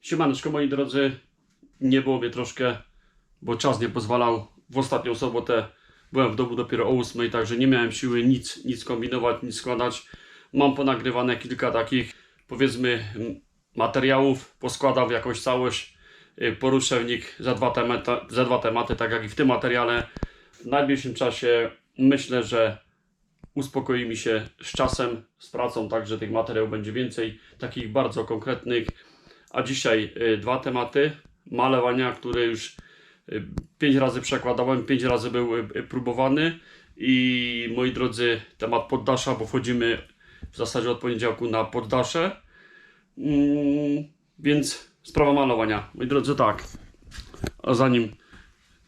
Siemaneczko moi drodzy, nie było mnie troszkę, bo czas nie pozwalał. W ostatnią sobotę byłem w domu dopiero o 8, także nie miałem siły nic, nic kombinować, nic składać. Mam ponagrywane kilka takich, powiedzmy, materiałów, poskładam w jakąś całość, y, poruszę w nich za dwa, tematy, za dwa tematy, tak jak i w tym materiale. W najbliższym czasie myślę, że uspokoi mi się z czasem, z pracą, także tych materiałów będzie więcej, takich bardzo konkretnych. A dzisiaj y, dwa tematy. Malowania, które już y, pięć razy przekładałem, pięć razy był y, próbowany. I moi drodzy, temat poddasza, bo wchodzimy w zasadzie od poniedziałku na poddasze. Mm, więc sprawa malowania. Moi drodzy, tak. A zanim,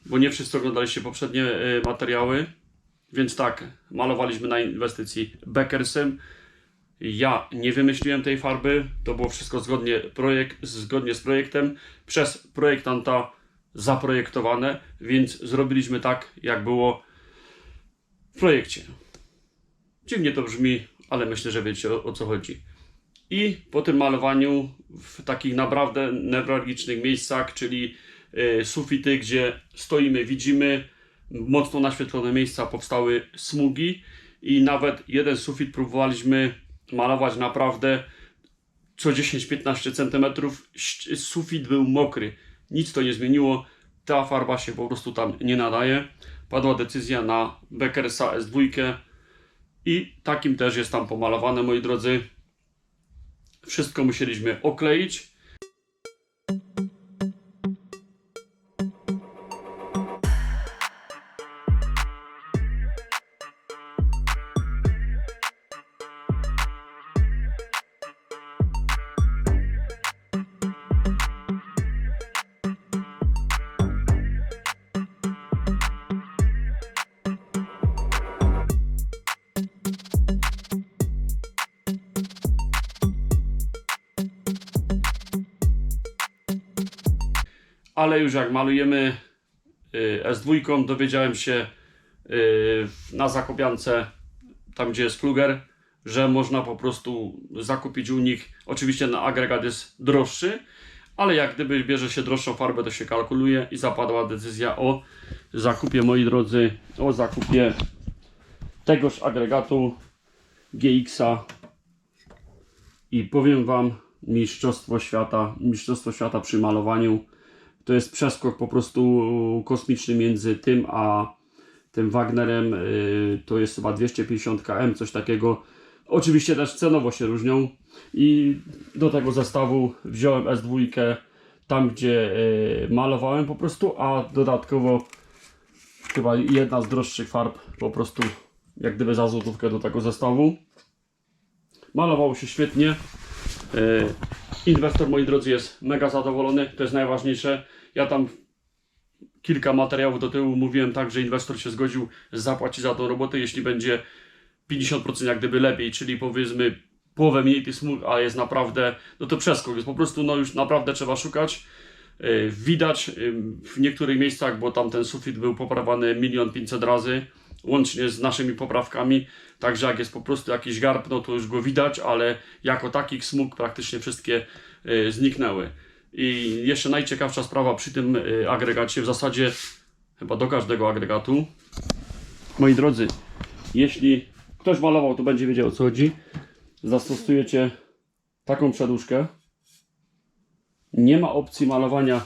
bo nie wszyscy oglądaliście poprzednie materiały, więc tak, malowaliśmy na inwestycji Beckersem. Ja nie wymyśliłem tej farby, to było wszystko zgodnie, projekt, zgodnie z projektem, przez projektanta zaprojektowane, więc zrobiliśmy tak, jak było w projekcie. Dziwnie to brzmi, ale myślę, że wiecie o, o co chodzi. I po tym malowaniu w takich naprawdę newralgicznych miejscach, czyli y, sufity, gdzie stoimy, widzimy mocno naświetlone miejsca, powstały smugi i nawet jeden sufit próbowaliśmy malować naprawdę co 10-15 cm. Sufit był mokry. Nic to nie zmieniło. Ta farba się po prostu tam nie nadaje. Padła decyzja na Beckersa S2 i takim też jest tam pomalowane, moi drodzy. Wszystko musieliśmy okleić. Ale już jak malujemy y, S2, dowiedziałem się y, na Zakopiance, tam gdzie jest Fluger, że można po prostu zakupić u nich, oczywiście na agregat jest droższy, ale jak gdyby bierze się droższą farbę, to się kalkuluje i zapadła decyzja o zakupie, moi drodzy, o zakupie tegoż agregatu GX-a i powiem Wam, mistrzostwo świata, mistrzostwo świata przy malowaniu to jest przeskok po prostu kosmiczny między tym a tym Wagnerem. y, To jest chyba 250 km, coś takiego. Oczywiście też cenowo się różnią. I do tego zestawu wziąłem S2 tam, gdzie y, malowałem po prostu, a dodatkowo chyba jedna z droższych farb po prostu jak gdyby za złotówkę do tego zestawu. Malowało się świetnie. Inwestor, moi drodzy, jest mega zadowolony, to jest najważniejsze. Ja tam kilka materiałów do tyłu mówiłem tak, że inwestor się zgodził zapłacić za tą robotę, jeśli będzie 50% jak gdyby lepiej, czyli powiedzmy połowę mniej tych smug, a jest naprawdę, no to przeskok, jest po prostu, no już naprawdę trzeba szukać. Yy, Widać yy, w niektórych miejscach, bo tam ten sufit był poprawany milion pięćset razy, łącznie z naszymi poprawkami. Także jak jest po prostu jakiś garb, no to już go widać, ale jako takich smug praktycznie wszystkie y, zniknęły. I jeszcze najciekawsza sprawa przy tym y, agregacie, w zasadzie chyba do każdego agregatu. Moi drodzy, jeśli ktoś malował, to będzie wiedział o co chodzi. Zastosujecie taką przedłużkę. Nie ma opcji malowania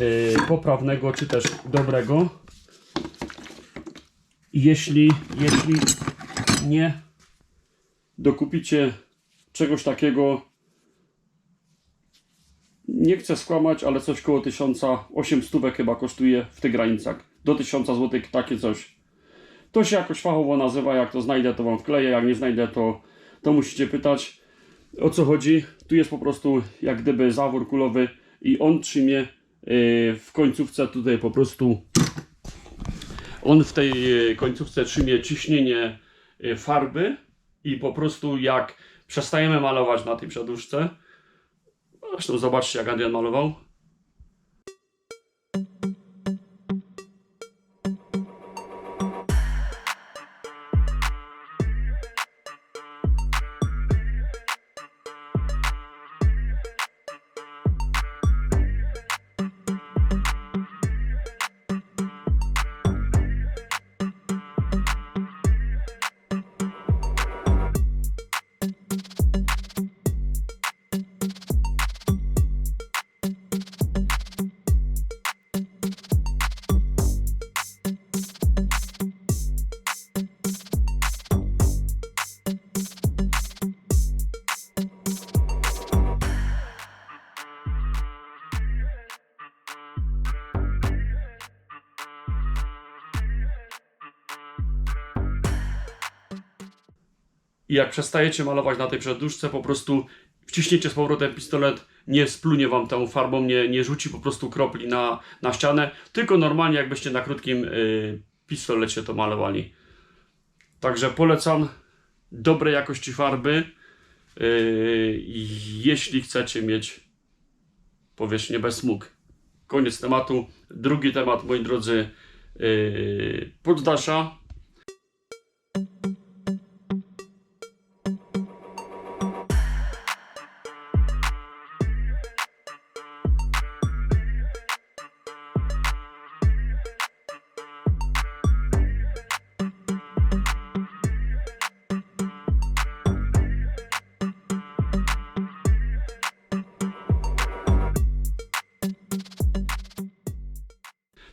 y, poprawnego czy też dobrego. Jeśli, jeśli nie dokupicie czegoś takiego, nie chcę skłamać, ale coś koło 1800 chyba kosztuje w tych granicach. Do 1000 zł takie coś. To się jakoś fachowo nazywa, jak to znajdę to wam wkleję, jak nie znajdę to, to musicie pytać o co chodzi. Tu jest po prostu jak gdyby zawór kulowy i on trzymie yy, w końcówce tutaj po prostu on w tej e, końcówce trzymie ciśnienie e, farby i po prostu jak przestajemy malować na tej przedłużce, zresztą zobaczcie jak Adrian malował, i jak przestajecie malować na tej przedłużce, po prostu wciśniecie z powrotem pistolet, nie splunie wam tą farbą, nie, nie rzuci po prostu kropli na, na ścianę, tylko normalnie jakbyście na krótkim y, pistolecie to malowali. Także polecam dobrej jakości farby, y, jeśli chcecie mieć powierzchnię bez smug. Koniec tematu. Drugi temat, moi drodzy, yy, poddasza.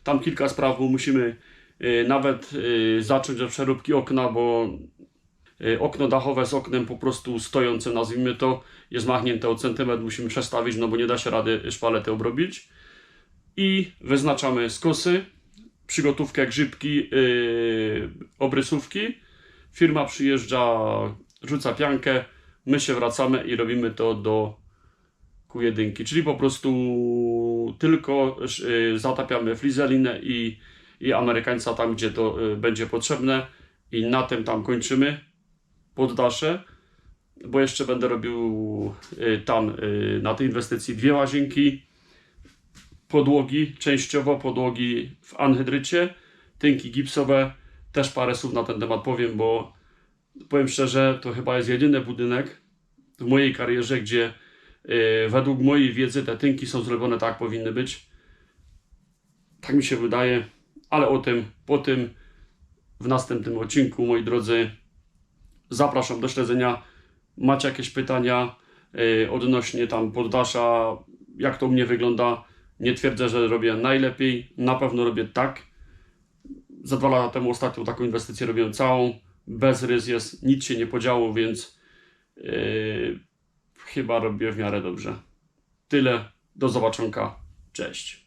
Tam kilka spraw, bo musimy y, nawet y, zacząć od przeróbki okna, bo y, okno dachowe z oknem po prostu stojące, nazwijmy to, jest machnięte o centymetr, musimy przestawić, no bo nie da się rady szpalety obrobić. I wyznaczamy skosy, przygotówkę grzybki, yy, obrysówki. Firma przyjeżdża, rzuca piankę, my się wracamy i robimy to do Q1, czyli po prostu tylko y, zatapiamy flizelinę i, i amerykańca tam, gdzie to y, będzie potrzebne. I na tym tam kończymy poddasze, bo jeszcze będę robił y, tam na tej inwestycji dwie łazienki, podłogi, częściowo podłogi w anhydrycie, tynki gipsowe, też parę słów na ten temat powiem, bo powiem szczerze, to chyba jest jedyny budynek w mojej karierze, gdzie według mojej wiedzy te tynki są zrobione tak, powinny być. Tak mi się wydaje, ale o tym po tym w następnym odcinku, moi drodzy. Zapraszam do śledzenia. Macie jakieś pytania yy, odnośnie tam poddasza, jak to u mnie wygląda? Nie twierdzę, że robię najlepiej. Na pewno robię tak. Za dwa lata temu ostatnią taką inwestycję robiłem całą. Bez rys jest, nic się nie podziało, więc yy, chyba robię w miarę dobrze. Tyle. Do zobaczonka. Cześć.